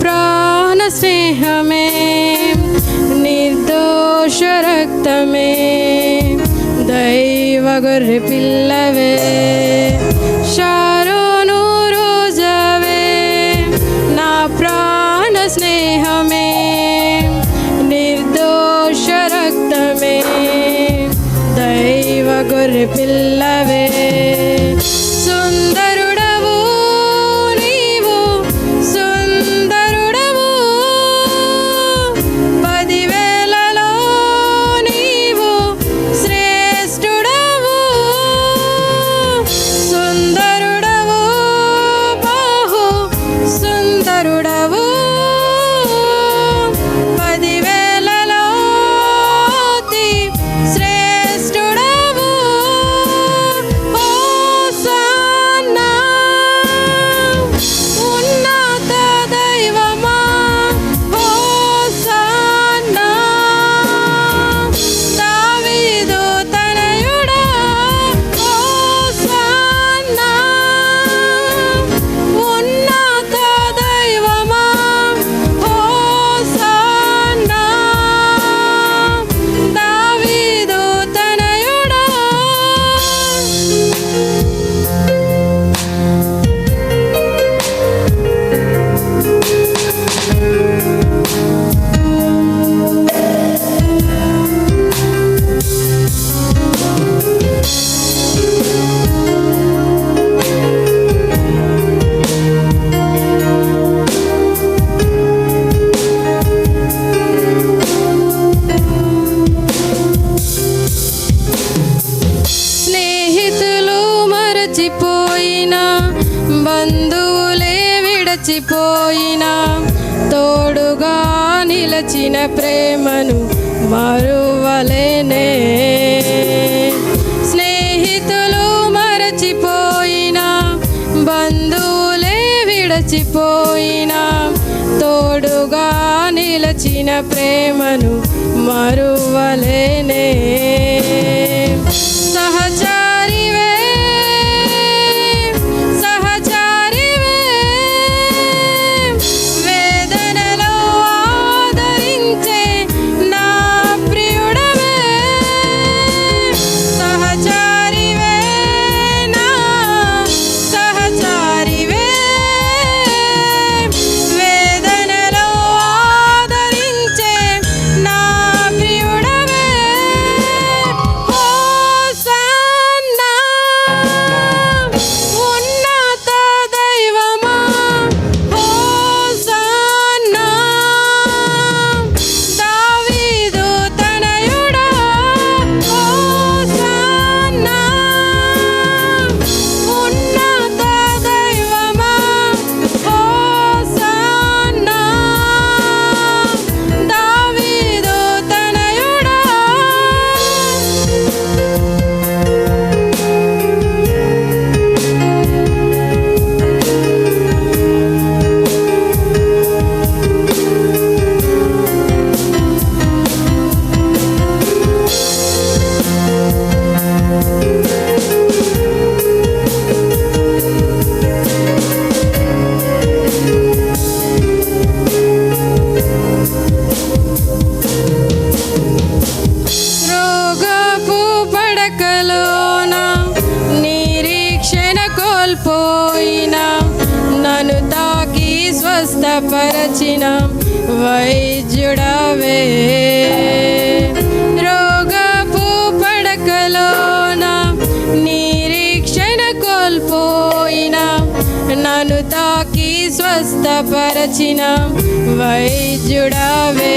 प्राणस्नेहमे निर्दोषरक्तमे दैवगुर्पिल्लवे शारोनुरोजवे ना प्राणस्नेहमे निर्दोषरक्तमे दैवगुर्पिल्लवे విడచిపోయినా బంధువులే విడచిపోయిన తోడుగా నిలచిన ప్రేమను మరువలేనే. స్నేహితులు మరచిపోయిన బంధువులే విడచిపోయినా తోడుగా నిలచిన ప్రేమను మరువలేనే. స్వస్థపరచిన వైద్యుడవే. రోగపు పడకలోన నిరీక్షణ కోల్పోయిన. నన్ను తాకి స్వస్థపరచిన వైద్యుడవే.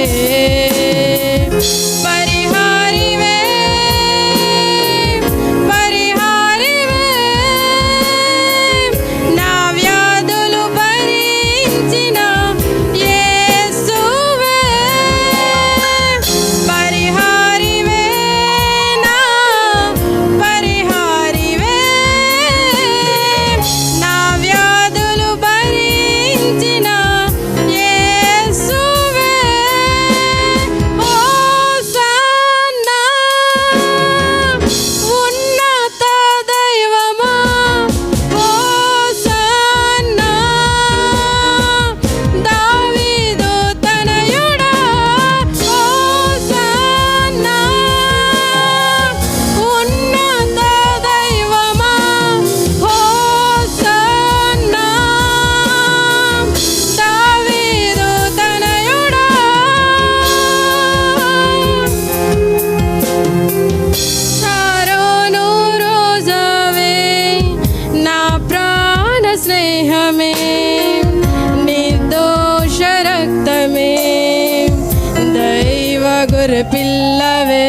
ஒரு பிள்ளவே.